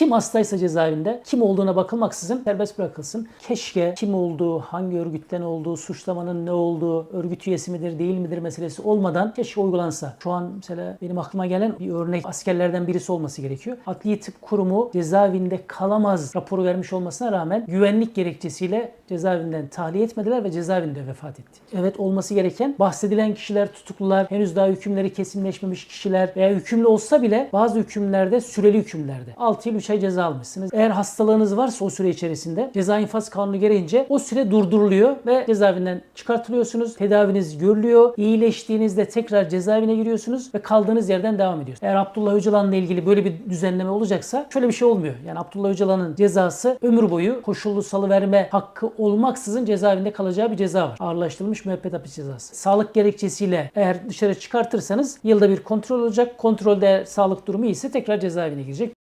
Kim hastaysa cezaevinde kim olduğuna bakılmaksızın serbest bırakılsın. Keşke kim olduğu, hangi örgütten olduğu, suçlamanın ne olduğu, örgüt üyesi midir değil midir meselesi olmadan keşke uygulansa. Şu an mesela benim aklıma gelen bir örnek askerlerden birisi olması gerekiyor. Adli Tıp Kurumu cezaevinde kalamaz raporu vermiş olmasına rağmen güvenlik gerekçesiyle cezaevinden tahliye etmediler ve cezaevinde vefat etti. Evet olması gereken bahsedilen kişiler tutuklular, henüz daha hükümleri kesinleşmemiş kişiler veya hükümlü olsa bile bazı hükümlerde süreli hükümlerde 6 yıl 3 ay ceza almışsınız. Eğer hastalığınız varsa o süre içerisinde ceza infaz kanunu gereğince o süre durduruluyor ve cezaevinden çıkartılıyorsunuz. Tedaviniz görülüyor. İyileştiğinizde tekrar cezaevine giriyorsunuz ve kaldığınız yerden devam ediyorsunuz. Eğer Abdullah Öcalan'la ilgili böyle bir düzenleme olacaksa şöyle bir şey olmuyor. Yani Abdullah Öcalan'ın cezası ömür boyu koşullu salıverme hakkı olmaksızın cezaevinde kalacağı bir ceza var. Ağırlaştırılmış müebbet hapis cezası. Sağlık gerekçesiyle eğer dışarı çıkartırsanız yılda bir kontrol olacak. Kontrolde sağlık durumu iyiyse tekrar cezaevine girecek.